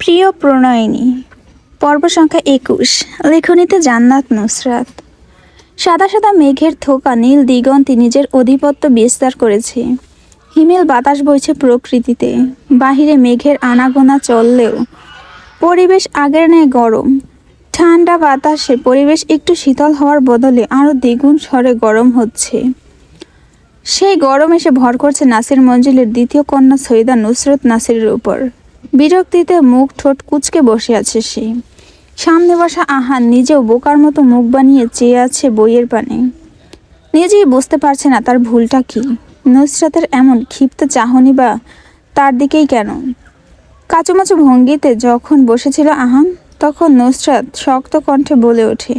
প্রিয় প্রণয়িনী, পর্ব সংখ্যা একুশ, লেখনীতে জান্নাত নুসরাত। সাদা সাদা মেঘের থোকা নীল দিগন্তে নিজের অধিপত্য বিস্তার করেছে। হিমেল বাতাস বইছে প্রকৃতিতে, বাহিরে মেঘের আনাগোনা চললেও। পরিবেশ আগের ন্যায় গরম, ঠান্ডা বাতাসে পরিবেশ একটু শীতল হওয়ার বদলে আরও দ্বিগুণ স্বরে গরম হচ্ছে। সেই গরম এসে ভর করছে নাসির মঞ্জিলের দ্বিতীয় কন্যা সৈয়দা নুসরত নাসিরের উপর। বিরক্তিতে মুখ ঠোঁট কুচকে বসে আছে সে। সামনে বসা আহান নিজেও বোকার মতো মুখ বানিয়ে চেয়ে আছে বইয়ের পানে। নিজেই বুঝতে পারছে না তার ভুলটা কি। নুসরাতের এমন ক্ষিপ্ত চাহনি বা তার দিকেই কেন? কাচুমাচু ভঙ্গিতে যখন বসেছিল আহান, তখন নুসরাত শক্ত কণ্ঠে বলে ওঠে,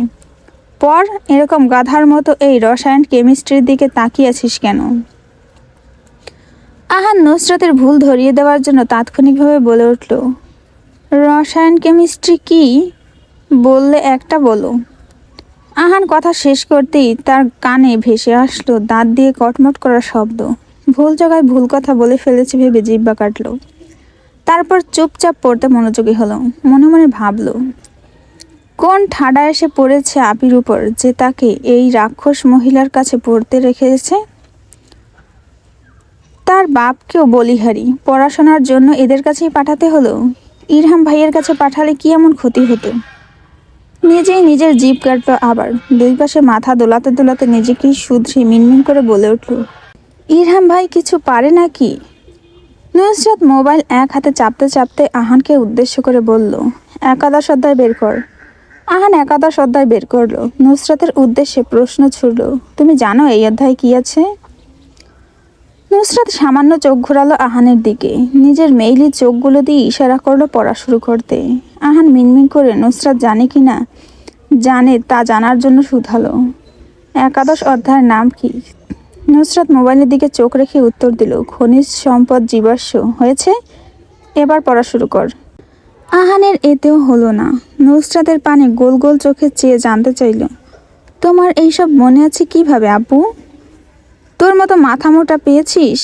পর, এরকম গাধার মতো এই রসায়ন কেমিস্ট্রির দিকে তাকিয়ে আছিস কেন? আহান নুসরাতের ভুল ধরিয়ে দেওয়ার জন্য তাৎক্ষণিকভাবে বলে উঠল, রসায়ন কেমিস্ট্রি কি? বললে একটা বলো। আহান কথা শেষ করতেই তার কানে ভেসে আসলো দাঁত দিয়ে কটমট করা শব্দ। ভুল জায়গায় ভুল কথা বলে ফেলেছে ভেবে জিব্বা কাটল। তারপর চুপচাপ পড়তে মনোযোগী হলো। মনে মনে ভাবল, কোন ঠাডা এসে পড়েছে আপির উপর যে তাকে এই রাক্ষস মহিলার কাছে পড়তে রেখেছে? তার বাপকেও বলিহারি। পড়াশোনার জন্য এদের কাছেই পাঠাতে হলো। ইরহাম ভাইয়ের কাছে পাঠালে কি এমন ক্ষতি হতো? নিজেই নিজের জিভ কাটলো আবার। দুই পাশে মাথা দোলাতে দোলাতে নিজেকেই শুধরি মিনমিন করে বলে উঠল, ইরহাম ভাই, কিছু পারে নাকি? নুসরাত মোবাইল এক হাতে চাপতে চাপতে আহানকে উদ্দেশ্য করে বলল, একাদশ অধ্যায় বের কর। আহান একাদশ অধ্যায় বের করল। নুসরাতের উদ্দেশ্যে প্রশ্ন ছুড়ল, তুমি জানো এই অধ্যায় কি আছে? নুসরাত সামান্য চোখ ঘোরালো আহানের দিকে। নিজের মেইলি চোখগুলো দিয়ে ইশারা করল পড়া শুরু করতে। আহান মিনমিন করে, নুসরাত জানে কি না? জানে, তা জানার জন্য শুধালো। একাদশ অধ্যায়ের নাম কি? নুসরাত মোবাইলের দিকে চোখ রেখে উত্তর দিল, খনিজ সম্পদ জীবাশ্ম। হয়েছে? এবার পড়া শুরু কর। আহানের এতেও হলো না। নুসরাতের পানে গোল গোল চোখে চেয়ে জানতে চাইল, তোমার এইসব মনে আছে কীভাবে, আব্বু? তোর মতো মাথা মোটা পেয়েছিস?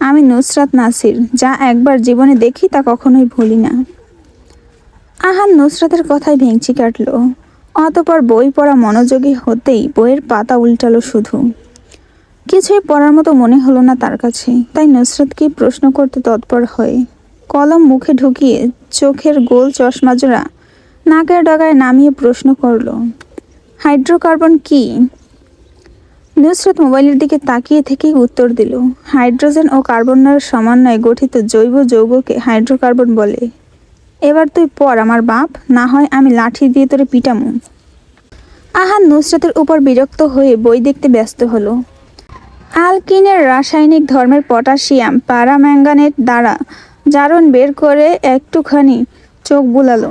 আমি নুসরাত নাসির, যা একবার জীবনে দেখি তা কখনোই ভুলি না। আহান নুসরাতের কথায় ভেঙচি কাটল। অতপর বই পড়া মনোযোগী হতেই বইয়ের পাতা উল্টালো শুধু। কিছুই পড়ার মতো মনে হলো না তার কাছে। তাই নুসরাতকে প্রশ্ন করতে তৎপর হয় কলম মুখে ঢুকিয়ে চোখের গোল চশমা জোড়া নাকের ডগায় নামিয়ে প্রশ্ন করল, হাইড্রোকার্বন কি? নুসরত মোবাইলের দিকে তাকিয়ে থেকেই উত্তর দিল, হাইড্রোজেন ও কার্বনের সমন্বয়ে গঠিত জৈব যৌগকে হাইড্রোকার্বন বলে। এবার তুই পর, আমার বাপ, না হয় আমি লাঠি দিয়ে তোরে পিটামু। আহান নুসরতের উপর বিরক্ত হয়ে বই দেখতে ব্যস্ত হলো। আলকিনের রাসায়নিক ধর্মের পটাশিয়াম প্যারাম্যাঙ্গানেট দ্বারা জারণ বের করে একটুখানি চোখ বুলালো।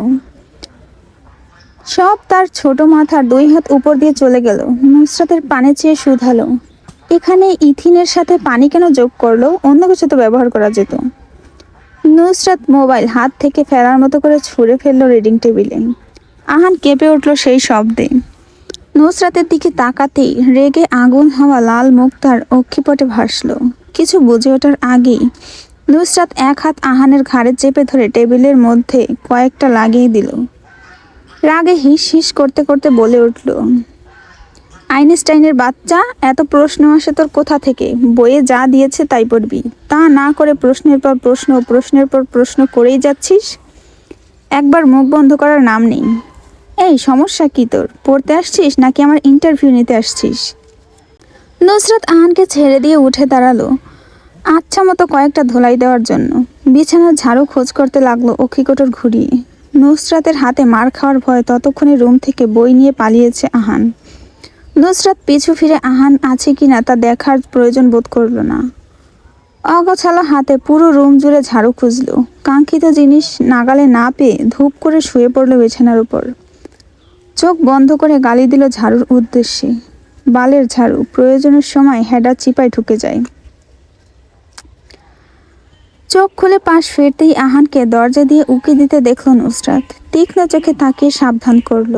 সব তার ছোট মাথার দুই হাত উপর দিয়ে চলে গেল। নুসরাতের পানে চেয়ে শুধালো। এখানে ইথিনের সাথে পানি কেন যোগ করল? অন্য কিছু তো ব্যবহার করা যেত। নুসরাত মোবাইল হাত থেকে ফেলার মতো করে ছুঁড়ে ফেলল রিডিং টেবিলে। আহান কেঁপে উঠল সেই শব্দে। নুসরাতের দিকে তাকাতেই রেগে আগুন হওয়া লাল মুখ তার অক্ষিপটে ভাসলো। কিছু বুঝে ওঠার আগেই নুসরাত এক হাত আহানের ঘাড়ে চেপে ধরে টেবিলের মধ্যে কয়েকটা লাগিয়ে দিল। রাগে হিস হিস করতে করতে বলে উঠল, আইনস্টাইনের বাচ্চা, এত প্রশ্ন আসে তোর কোথা থেকে? বইয়ে যা দিয়েছে তাই পড়বি। তা না করে প্রশ্নের পর প্রশ্ন, প্রশ্নের পর প্রশ্ন করেই যাচ্ছিস? একবার মুখ বন্ধ করার নাম নেই। এই, সমস্যা কি তোর? পড়তে আসছিস নাকি আমার ইন্টারভিউ নিতে আসছিস? নুসরাত আহানকে ছেড়ে দিয়ে উঠে দাঁড়াল আচ্ছা মতো কয়েকটা ধোলাই দেওয়ার জন্য। বিছানার ঝাড়ু খোঁজ করতে লাগল অক্ষিকোটর ঘুরিয়ে নুসরাতের হাতে মার খাওয়ার ভয় ততক্ষণে রুম থেকে বই নিয়ে পালিয়েছে আহান। নুসরাত পিছু ফিরে আহান আছে কি না তা দেখার প্রয়োজন বোধ করল না। অগোছালো হাতে পুরো রুম জুড়ে ঝাড়ু খুঁজলো। কাঙ্ক্ষিত জিনিস নাগালে না পেয়ে ধূপ করে শুয়ে পড়ল বিছানার উপর। চোখ বন্ধ করে গালি দিল ঝাড়ুর উদ্দেশ্যে। বালের ঝাড়ু প্রয়োজনের সময় হেডা চিপায় ঢুকে যায়। চোখ খুলে পাশ ফিরতেই আহানকে দরজা দিয়ে উকি দিতে দেখল নুসরাত তীক্ষ্ণ চোখে তাকিয়ে সাবধান করল।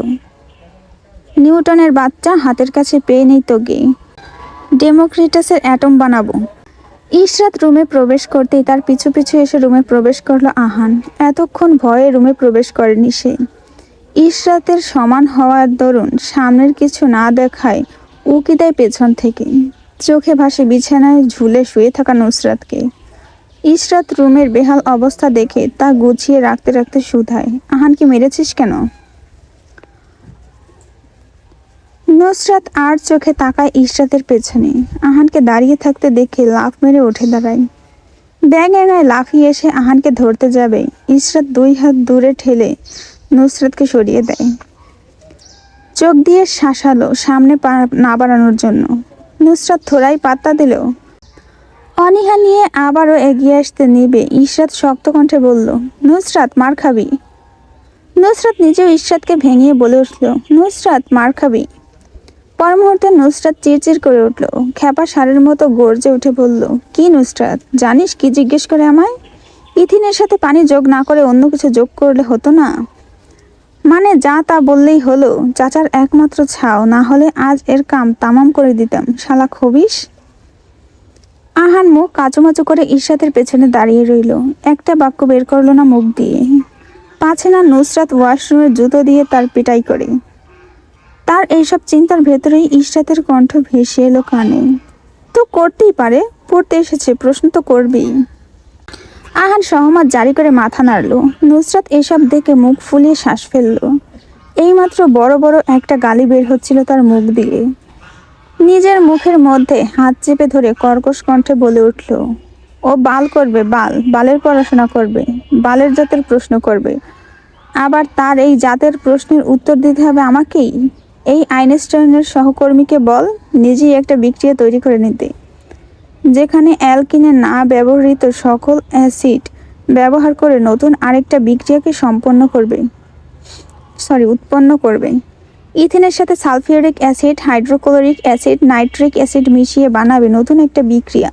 নিউটনের বাচ্চা হাতের কাছে পেয়ে নেই তো গে ডেমোক্রিটাসের অ্যাটম বানাবো। ইশরাত রুমে প্রবেশ করতেই তার পিছু পিছু এসে রুমে প্রবেশ করল আহান। এতক্ষণ ভয়ে রুমে প্রবেশ করেনি সে। ইশরাতের সমান হওয়ার দরুন সামনের কিছু না দেখায় উকি দেয় পেছন থেকে। চোখে ভাসে বিছানায় ঝুলে শুয়ে থাকা নুসরাতকে। ইশরাত রুমের বেহাল অবস্থা দেখে তা গুছিয়ে রাখতে রাখতে শুধায় আহানকে মেরেছিস কেন? নুসরাত আর চোখে তাকায় ইশরাতের পেছনে। আহানকে দাঁড়িয়ে থাকতে দেখে লাফ মেরে উঠে দাঁড়ায়। ব্যাগ এনায় লাফিয়ে এসে আহানকে ধরতে যাবে। ইশরাত দুই হাত দূরে ঠেলে নুসরাতকে সরিয়ে দেয়। চোখ দিয়ে শাসালো সামনে পা- না বাড়ানোর জন্য। নুসরাত থোড়াই পাত্তা দিল। অনীহা নিয়ে আবারও এগিয়ে আসতে নিবে, ইশরাত শক্ত কণ্ঠে বলল, নুসরাত, মার খাবি? নুসরাত নিজেও ইশরাতকে ভেঙিয়ে বলে উঠল, নুসরাত, মার খাবি? পর মুহূর্তে নুসরাত চিরচির করে উঠল, খ্যাপা সারের মতো গর্জে উঠে বলল, কি নুসরাত, জানিস কি জিজ্ঞেস করে আমায়? ইথিনের সাথে পানি যোগ না করে অন্য কিছু যোগ করলে হতো না? মানে যা তা বললেই হলো, চাচার একমাত্র ছাও, না হলে আজ এর কাম তামাম করে দিতাম, শালা খবিস আহান মুখ কাচুমাচু করে ঈর্ষাদের পেছনে দাঁড়িয়ে রইল। একটা বাক্য বের করল না মুখ দিয়ে। পাছে না নুসরাত ওয়াশরুমের জুতো দিয়ে তার পিটাই করে। তার এইসব চিন্তার ভেতরেই ইশরাতের কণ্ঠ ভেসে এলো কানে। তো করতেই পারে, পড়তে এসেছে, প্রশ্ন তো করবেই। আহান সহমত জারি করে মাথা নাড়ল। নুসরাত এসব দেখে মুখ ফুলিয়ে শ্বাস ফেলল। এইমাত্র বড় বড় একটা গালি বের হচ্ছিল তার মুখ দিয়ে। নিজের মুখের মধ্যে হাত চেপে ধরে কর্কশ কণ্ঠে বলে উঠল, ও বাল করবে, বাল। বালের পড়াশোনা করবে, বালের জাতের প্রশ্ন করবে। আবার তার এই জাতের প্রশ্নের উত্তর দিতে হবে আমাকেই? এই আইনস্টাইনের সহকর্মীকে বল, নিজেই একটা বিক্রিয়া তৈরি করে নিতে। যেখানে অ্যালকিনে না ব্যবহৃত সকল অ্যাসিড ব্যবহার করে নতুন আরেকটা বিক্রিয়াকে সম্পন্ন করবে। সরি, উৎপন্ন করবে। ইথেনের সাথে sulphuric acid, hydrochloric acid, nitric acid মিশিয়ে বানাবে নতুন একটা বিক্রিয়া।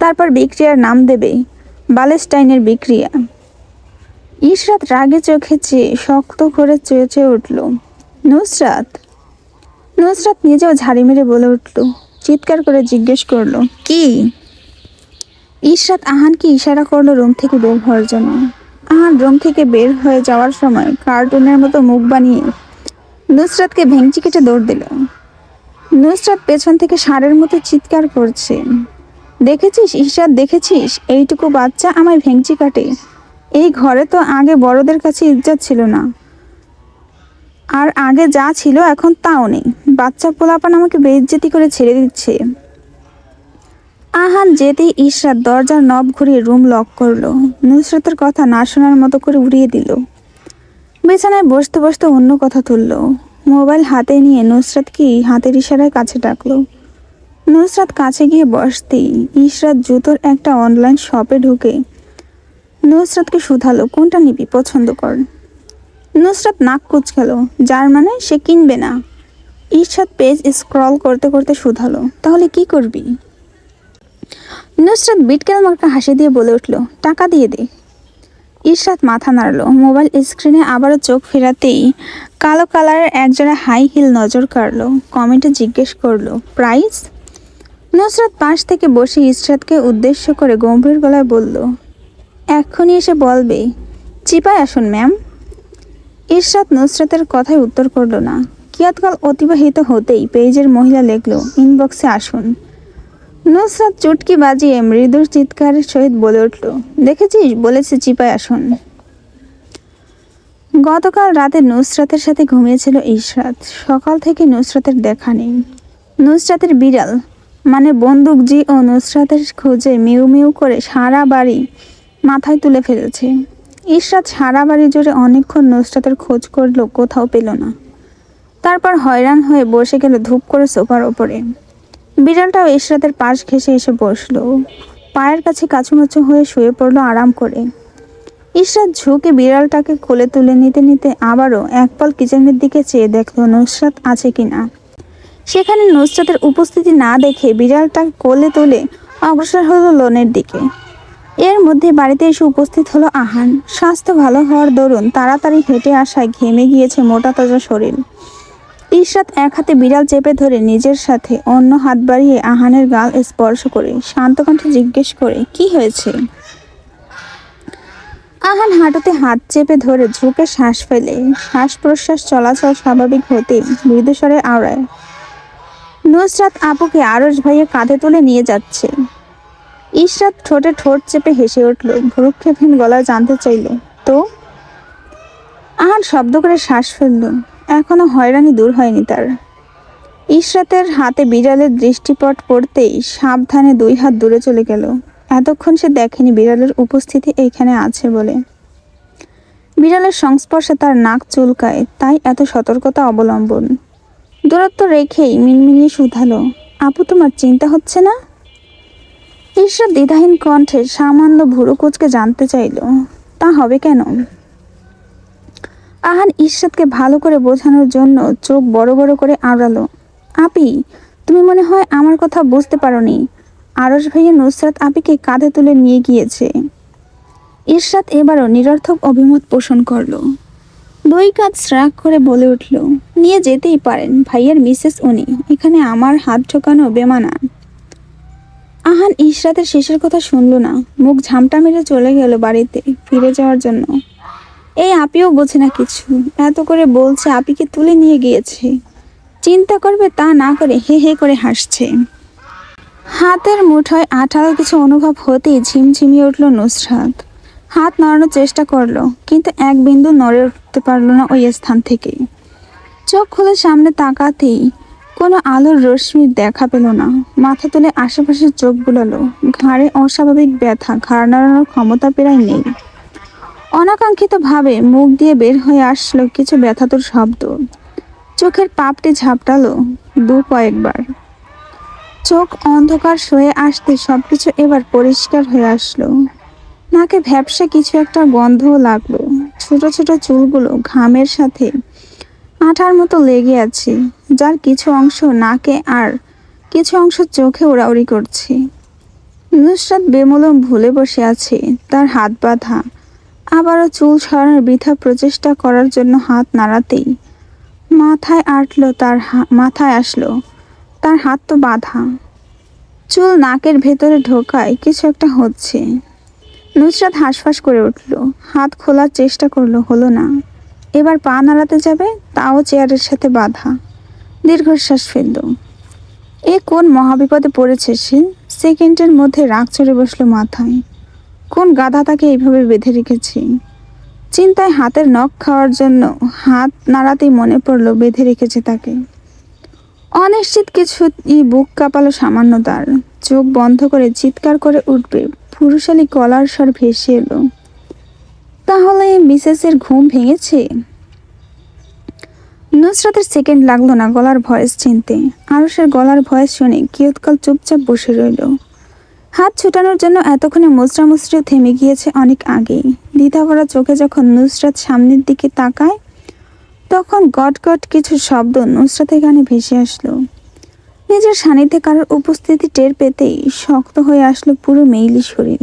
তারপর বিক্রিয়ার নাম দেবে বালেস্টাইনের বিক্রিয়া। ইশরাত রাগে চোখে চেয়ে শক্ত করে চেয়ে চেয়ে উঠল, নুসরাত? নুসরাত নিজেও ঝাড়ি মেরে বলে উঠল, চিৎকার করে জিজ্ঞেস করল, কি? ইশরাত আহানকে ইশারা করল রুম থেকে বের হওয়ার জন্য। আহান রুম থেকে বের হয়ে যাওয়ার সময় কার্টুনের মতো মুখ বানিয়ে নুসরাতকে ভেঙচি কেটে দৌড় দিল। নুসরাত পেছন থেকে ষাঁড়ের মতো চিৎকার করছে। দেখেছিস ইশরাত দেখেছিস? এইটুকু বাচ্চা আমায় ভেঙচি কাটে। এই ঘরে তো আগে বড়দের কাছে ইজ্জত ছিল না। আর আগে যা ছিল এখন তাও নেই। বাচ্চা পোলাপান আমাকে বেইজ্জতি করে ছেড়ে দিচ্ছে। আহান যেতেই ইশরাত দরজার নব ঘুরিয়ে রুম লক করল। নুসরাতের কথা না শোনার মতো করে উড়িয়ে দিল। বিছানায় বসতে বসতে অন্য কথা তুলল। মোবাইল হাতে নিয়ে নুসরাত কি হাতের ইশারায় কাছে ডাকলো। নুসরাত কাছে গিয়ে বসতেই ইশরাত জুতোর একটা অনলাইন শপে ঢুকে। নুসরাতকে শুধালো, কোনটা নিবি? পছন্দ কর। নুসরাত নাক কুচকালো, যার মানে সে কিনবে না। ঈর্ষাদ পেজ স্ক্রল করতে করতে শুধালো, তাহলে কি করবি? নুসরাত বিটকেল মার্কা হাসি দিয়ে বলে উঠল, টাকা দিয়ে দে। ঈর্ষাদ মাথা নাড়লো। মোবাইল স্ক্রিনে আবারও চোখ ফেরাতেই কালো কালারের একজোড়া হাই হিল নজর কাড়লো। কমেন্টে জিজ্ঞেস করল, প্রাইস? নুসরাত পাশ থেকে বসে ইশরাতকে উদ্দেশ্য করে গম্ভীর গলায় বলল, এক্ষুনি এসে বলবে। চিপায় আসুন, ম্যাম। ইরশাদ নুসরাতের কথায় উত্তর করল না। কিয়াতকাল অতিবাহিত হতেই পেজের মহিলা লেখল, ইনবক্সে আসুন। নুসরাত চুটকি বাজিয়ে মৃদুর চিৎকারের সহিত বলে উঠল, দেখেছিস? বলেছে চিপায় আসুন। গতকাল রাতে নুসরাতের সাথে ঘুমিয়েছিল ইশরাত। সকাল থেকে নুসরাতের দেখা নেই। নুসরাতের বিড়াল মানে বন্দুকজি ও নুসরাতের খোঁজে মিউ মিউ করে সারা বাড়ি মাথায় তুলে ফেলেছে। ইশরাত সারা বাড়ি জুড়ে অনেকক্ষণ নুসরাতের খোঁজ করল, কোথাও পেল না। তারপর হয়রান হয়ে বসে গেল ধূপ করে সোফার ওপরে। বিড়ালটাও ইশরাতের পাশ ঘেসে এসে বসল। পায়ের কাছে কাছুমাছু হয়ে শুয়ে পড়ল আরাম করে। ইশরাত ঝুঁকে বিড়ালটাকে কোলে তুলে নিতে নিতে আবারও এক একপল কিচেনের দিকে চেয়ে দেখল, নুসরাত আছে কিনা সেখানে নুসরাতের উপস্থিতি না দেখে বিড়ালটা কোলে তুলে অগ্রসর হলো লোনের দিকে। এর মধ্যে বাড়িতে এসে উপস্থিত হলো আহান। স্বাস্থ্য ভালো হওয়ার দরুন তাড়াতাড়ি হেঁটে আসায় ঘেমে গিয়েছে মোটা তাজা শরীর। ইশরাত এক হাতে বিড়াল চেপে ধরে নিজের সাথে অন্য হাত বাড়িয়ে আহানের গাল স্পর্শ করে শান্ত কণ্ঠে জিজ্ঞেস করে, কি হয়েছে? আহান হাঁটুতে হাত চেপে ধরে ঝুঁকে শ্বাস ফেলে। শ্বাস প্রশ্বাস চলাচল স্বাভাবিক হতে মৃদুস্বরে আওড়ায়, নুসরাত আপুকে আরস ভাইয়ে কাঁধে তুলে নিয়ে যাচ্ছে। ইশরাত ঠোঁটে ঠোঁট চেপে হেসে উঠল, ভ্রুক্ষেপহীন গলায় জানতে চাইল, তো? আহান শব্দ করে শ্বাস ফেলল এখনও হয়রানি দূর হয়নি তার। ইশরাতের হাতে বিড়ালের দৃষ্টিপট পড়তেই সাবধানে দুই হাত দূরে চলে গেল। এতক্ষণ সে দেখেনি বিড়ালের উপস্থিতি এইখানে আছে বলে। বিড়ালের সংস্পর্শে তার নাক চুলকায়, তাই এত সতর্কতা অবলম্বন। দূরত্ব রেখেই মিনমিনিয়ে শুধালো, আপু, তোমার চিন্তা হচ্ছে না? ঈশ্বর দ্বিধাহীন কণ্ঠে সামান্য ভুরু কুচকে জানতে চাইল, তা হবে কেন? আহান ঈশ্বরকে ভালো করে বোঝানোর জন্য চোখ বড় বড় করে আড়ালো আপি, তুমি মনে হয় আমার কথা বুঝতে পারোনি। আরস ভাইয়া নুসরাত আপিকে কাঁধে তুলে নিয়ে গিয়েছে। ইরশাদ এবারও নিরর্থক অভিমত পোষণ করল। দুই কাজ রাগ করে বলে উঠল, নিয়ে যেতেই পারেন, ভাইয়ের মিসেস উনি, এখানে আমার হাত ঠোকানো বেমানা। আহান ইশরাতের শেষের কথা শুনল না, মুখ ঝামটা মেরে চলে গেল বাড়িতে, ফিরে যাওয়ার জন্য। এই আপিও বোঝে না কিছু। এত করে বলছে, আপিকে তুলে নিয়ে গিয়েছে। চিন্তা করবে তা না করে হে হে করে হাসছে। হাতের মুঠোয় আঠালো কিছু অনুভব হতেই ঝিমঝিমিয়ে উঠল নুসরাত। হাত নড়ানোর চেষ্টা করল, কিন্তু এক বিন্দু নড়ে উঠতে পারল না ওই স্থান থেকে। চোখ খুলে সামনে তাকাতেই কোনো আলোর রশ্মি দেখা পেল না। মাথা তুলে আশেপাশে চোখ বুলালো ঘাড়ে অস্বাভাবিক ব্যথা, ঘাড় নাড়ানোর ক্ষমতা প্রায় নেই। অনাকাঙ্ক্ষিতভাবে মুখ দিয়ে বের হয়ে আসলো কিছু ব্যথাতুর শব্দ। চোখের পাপটি ঝাপটালো দু কয়েকবার। চোখ অন্ধকার সয়ে আসতে সবকিছু এবার পরিষ্কার হয়ে আসলো। নাকে ভ্যাপসা কিছু একটা গন্ধও লাগল। ছোট ছোট চুলগুলো ঘামের সাথে আঠার মতো লেগে আছে, যার কিছু অংশ নাকে আর কিছু অংশ চোখে ওড়াউড়ি করছে। নুসরাত বেমলম ভুলে বসে আছে, তার হাত বাঁধা। আবারও চুল সরানোর বৃথা প্রচেষ্টা করার জন্য হাত নাড়াতেই মাথায় আটলো তার মাথায় আসলো। তার হাত তো বাঁধা। চুল নাকের ভেতরে ঢোকায় কিছু একটা হচ্ছে। নুসরাত হাঁসফাঁস করে উঠল। হাত খোলার চেষ্টা করল, হলো না। এবার পা নাড়াতে যাবে, তাও চেয়ারের সাথে বাঁধা। দীর্ঘশ্বাস ফেলল। এ কোন মহাবিপদে পড়েছে সে? সেকেন্ডের মধ্যে রাগ চড়ে বসল মাথায়। কোন গাধা তাকে এইভাবে বেঁধে রেখেছি। চিন্তায় হাতের নখ খাওয়ার জন্য হাত নাড়াতেই মনে পড়ল বেঁধে রেখেছে তাকে। অনিশ্চিত কিছু ই বুক কাঁপালো সামান্য তার। চোখ বন্ধ করে চিৎকার করে উঠবে। পুরুষালী গলার স্বর ভেসে এলো। তাহলে মিসেসের ঘুম ভেঙেছে? নুসরাতের সেকেন্ড লাগল না গলার ভয়েস চিনতে। আরসের গলার ভয়েস শুনে কিয়ৎকাল চুপচাপ বসে রইল। হাত ছুটানোর জন্য এতক্ষণে মুসরা মুসরিও থেমে গিয়েছে অনেক আগেই। দ্বিধাভরা চোখে যখন নুসরাত সামনের দিকে তাকায়, তখন গট কিছু শব্দ নুসরাতের গানে ভেসে আসলো। নিজের সান্নিধ্যে কারোর উপস্থিতি টের পেতেই শক্ত হয়ে আসলো পুরো মেইলি শরীর।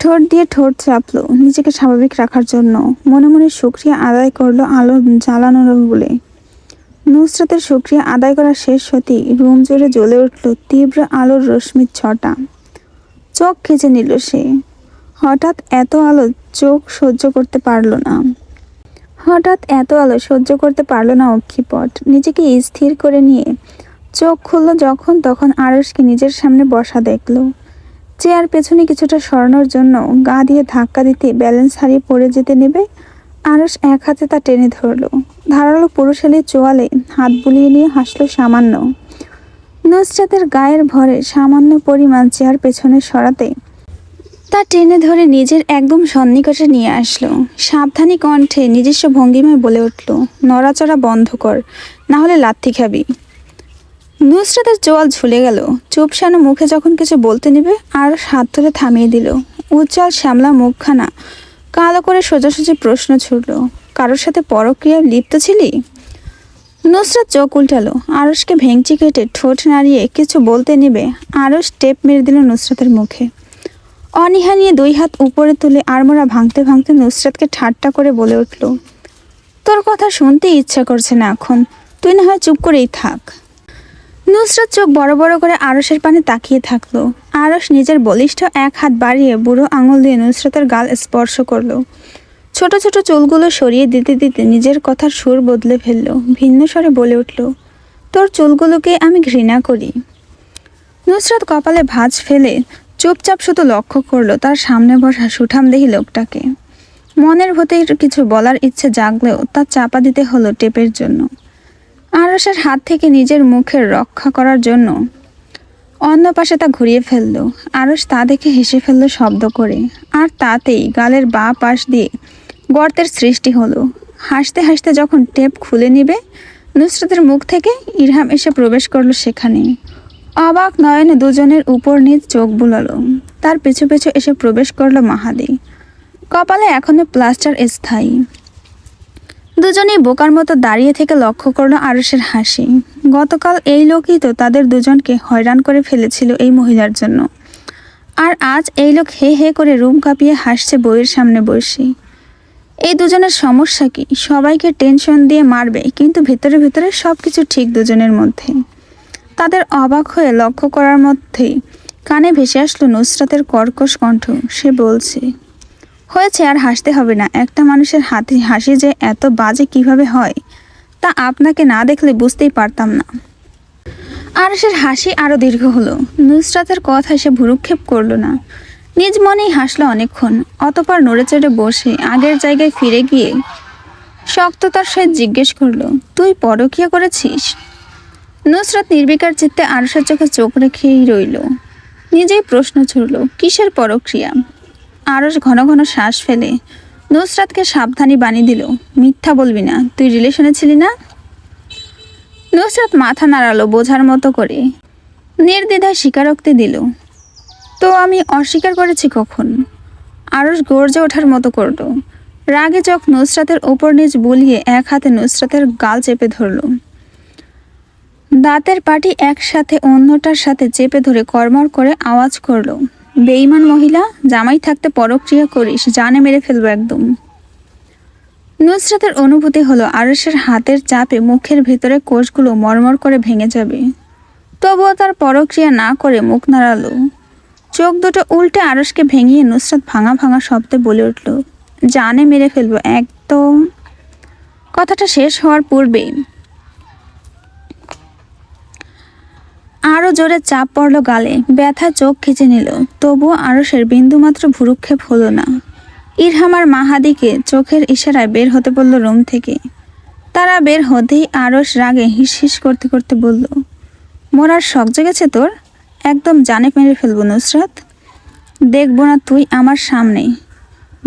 ঠোঁট দিয়ে ঠোঁট চাপলো নিজেকে স্বাভাবিক রাখার জন্য। মনে মনে শুক্রিয়া আদায় করল আলো জ্বালানোর বলে। নুসরাতের শুক্রিয়া আদায় করা শেষ হতেই রুম জুড়ে জ্বলে উঠল তীব্র আলোর রশ্মির ছটা। চোখ খেঁচে নিল সে। হঠাৎ এত আলো চোখ সহ্য করতে পারল না। হঠাৎ এত আলো সহ্য করতে পারল না অক্ষিপট। নিজেকে স্থির করে নিয়ে চোখ খুললো যখন তখন আরসকে নিজের সামনে বসা দেখল। চেয়ার পেছনে কিছুটা সরানোর জন্য গা দিয়ে ধাক্কা দিতে ব্যালেন্স হারিয়ে পড়ে যেতে নেবে আরস এক হাতে তা টেনে ধরলো। ধারালো পুরুষালী চোয়ালে হাত বুলিয়ে নিয়ে হাসলো সামান্য। নুসরাতের গায়ের ভরে সামান্য পরিমাণ চেয়ার পেছনে সরাতে তা টেনে ধরে নিজের একদম সন্নিকটে নিয়ে আসলো। সাবধানী কণ্ঠে নিজস্ব ভঙ্গিমায় বলে উঠল, নড়াচড়া বন্ধ কর, না হলে লাথি খাবি। নুসরাতের চোয়াল ঝুলে গেল। চুপসানো মুখে যখন কিছু বলতে নেবে আর হাত ধরে থামিয়ে দিল। উজ্জ্বল, শ্যামলা মুখখানা, কালো করে সোজাসুজি প্রশ্ন ছুড়ল কারোর সাথে পরক্রিয়ায় লিপ্ত ছিলি? নুসরাত চোখ উল্টালো। আরসকে ভেঙচি কেটে ঠোঁট নাড়িয়ে কিছু বলতে নেবে। আরও টেপ মেরে দিল নুসরাতের মুখে। অনীহা নিয়ে দুই হাত উপরে তুলে আড়মোড়া ভাঙতে ভাঙতে নুসরাতকে ঠাট্টা করে বলে উঠল, তোর কথা শুনতে ইচ্ছা করছে না এখন। তুই না হয় চুপ করেই থাক। নুসরাত চোখ বড় বড় করে আরসের পানে তাকিয়ে থাকল। আরস নিজের বলিষ্ঠ এক হাত বাড়িয়ে বুড়ো আঙুল দিয়ে নুসরাতের গাল স্পর্শ করল। ছোট ছোট চুলগুলো সরিয়ে দিতে দিতে নিজের কথার সুর বদলে ফেলল। ভিন্ন স্বরে বলে উঠল, তোর চুলগুলোকে আমি ঘৃণা করি। নুসরাত কপালে ভাঁজ ফেলে চুপচাপ শুধু লক্ষ্য করল তার সামনে বসা সুঠাম দেহি লোকটাকে। মনের ভেতর কিছু বলার ইচ্ছে জাগলেও তা চাপা দিতে হলো টেপের জন্য। আরসের হাত থেকে নিজের মুখের রক্ষা করার জন্য অন্য পাশে তা ঘুরিয়ে ফেলল। আরস তা দেখে হেসে ফেলল শব্দ করে, আর তাতেই গালের বাঁ পাশ দিয়ে গর্তের সৃষ্টি হলো। হাসতে হাসতে যখন টেপ খুলে নিবে, নুসরতের মুখ থেকে ইরহাম এসে প্রবেশ করল সেখানে। অবাক নয়নে দুজনের উপর নিজ চোখ বুলালো। তার পিছু পিছু এসে প্রবেশ করল মাহাদি। কপালে এখনও প্লাস্টার স্থায়ী। দুজনেই বোকার মতো দাঁড়িয়ে থেকে লক্ষ্য করল আরসের হাসি। গতকাল এই লোকই তো তাদের দুজনকে হয়রান করে ফেলেছিল এই মহিলার জন্য। আর আজ এই লোক হে হে করে রুম কাঁপিয়ে হাসছে বইয়ের সামনে বসে। এই দুজনের সমস্যা কি? সবাইকে টেনশন দিয়ে মারবে, কিন্তু ভেতরে ভেতরে সব কিছু ঠিক দুজনের মধ্যে। তাদের অবাক হয়ে লক্ষ্য করার মধ্যেই কানে ভেসে আসলো নুসরাতের কর্কশ কণ্ঠ। সে বলছে, হয়েছে আর হাসতে হবে না। একটা মানুষের হাতে হাসি যে এত বাজে কীভাবে হয়, তা আপনাকে না দেখলে বুঝতেই পারতাম না। আরসের হাসি আরও দীর্ঘ হলো। নুসরাতের কথা সে ভুরুক্ষেপ করল না। নিজ মনেই হাসলো অনেকক্ষণ, অতপর নড়ে চড়ে বসে আগের জায়গায় ফিরে গিয়ে শক্ততার সহিত জিজ্ঞেস করল, তুই পরকিয়া করেছিস? নুসরাত নির্বিকার চিত্তে আরসের চোখে চোখ রেখেই রইল। নিজেই প্রশ্ন ছুড়ল, কিসের পরক্রিয়া আরস ঘন ঘন শ্বাস ফেলে নুসরাতকে সাবধানী বানিয়ে দিল, মিথ্যা বলবি না, তুই রিলেশনে ছিলি না? নুসরাত মাথা নাড়ালো বোঝার মতো করে, নির্দ্বিধায় স্বীকারোক্তি দিল তো আমি অস্বীকার করেছি কখন? আরস গর্জে ওঠার মতো করল। রাগে চোখ নুসরাতের ওপর নিচ বুলিয়ে এক হাতে নুসরাতের গাল চেপে ধরল। দাঁতের পাটি একসাথে অন্যটার সাথে চেপে ধরে কর্মর করে আওয়াজ করল বেইমান মহিলা, জামাই থাকতে পরক্রিয়া করিস, জানে মেরে ফেলব একদম। নুসরাতের অনুভূতি হলো আরসের হাতের চাপে মুখের ভেতরে কোষগুলো মরমর করে ভেঙে যাবে। তবুও তার পরক্রিয়া না করে মুখ নাড়ালো। চোখ দুটো উল্টে আরসকে ভেঙিয়ে নুসরাত ভাঙা ভাঙা শব্দে বলে উঠল, জানে মেরে ফেলব একদম। কথাটা শেষ হওয়ার পূর্বেই আরও জোরে চাপ পড়ল গালে। ব্যথা চোখ খিচে নিল। তবুও আরসের বিন্দুমাত্র ভুরুক্ষেপ হলো না। ইরহামার মাহাদিকে চোখের ইশারায় বের হতে বলল রুম থেকে। তারা বের হতেই আরস রাগে হিস হিস করতে করতে বলল, মোরার শখ জেগেছে তোর? একদম জানে মেরে ফেলব নুসরাত। দেখব না তুই আমার সামনে।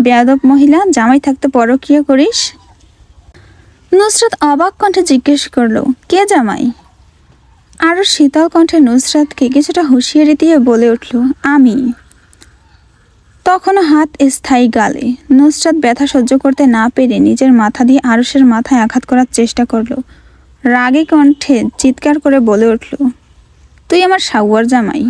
বেয়াদব মহিলা, জামাই থাকতে পরকিয়া করিস? নুসরাত অবাক কণ্ঠে জিজ্ঞেস করল, কে জামাই? আরও শীতল কণ্ঠে নুসরাতকে কিছুটা হুঁশিয়ারি দিয়ে বলে উঠল, আমি। তখনও হাত স্থায়ী গালে। নুসরাত ব্যথা সহ্য করতে না পেরে নিজের মাথা দিয়ে আরসের মাথায় আঘাত করার চেষ্টা করল। রাগে কণ্ঠে চিৎকার করে বলে উঠল তুই আমার সাউয়ার জামাই।